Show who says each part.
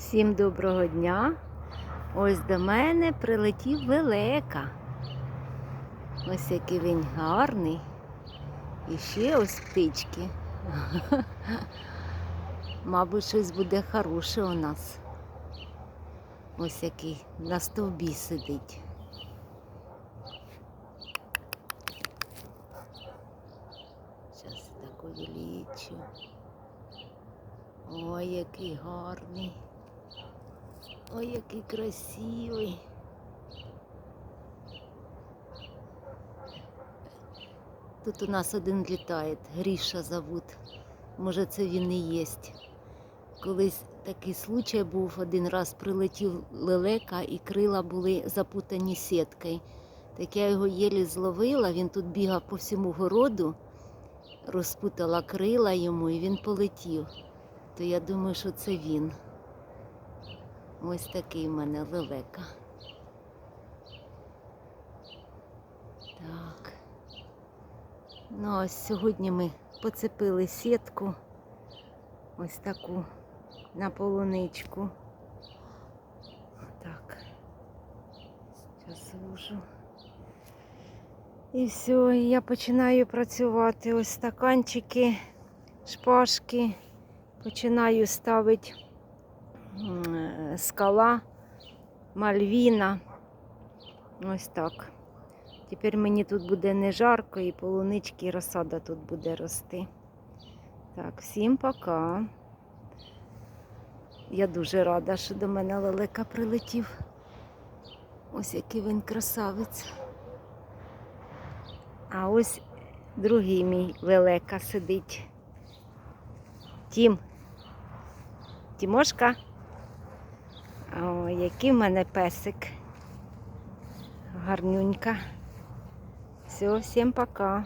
Speaker 1: Всім доброго дня. Ось до мене прилетів велика. Ось який він гарний. І ще ось птички. Мабуть, щось буде хороше у нас. Ось який на стовбі сидить. Зараз так увеличу. Ой, який гарний. Ой, який красивий. Тут у нас один літає, Гріша зовут. Може, це він і єсть. Колись такий случай був, один раз прилетів лелека і крила були запутані сіткою. Так я його єлі зловила, він тут бігав по всьому городу, розпутала крила йому і він полетів. То я думаю, що це він. Ось такий в мене лелека. Так. Ну, ось сьогодні ми поцепили сітку. Ось таку на полуничку. Так. Зараз зложу. І все, я починаю працювати. Ось стаканчики, шпажки. Починаю ставити скала, мальвіна. Ось так. Тепер мені тут буде не жарко і полунички, і розсада тут буде рости. Так, всім пока. Я дуже рада, що до мене лелека прилетів. Ось який він красавець. А ось другий мій лелека сидить. Тім. Тімошка. О, який в мене песик. Гарнюнька. Все, всім пока.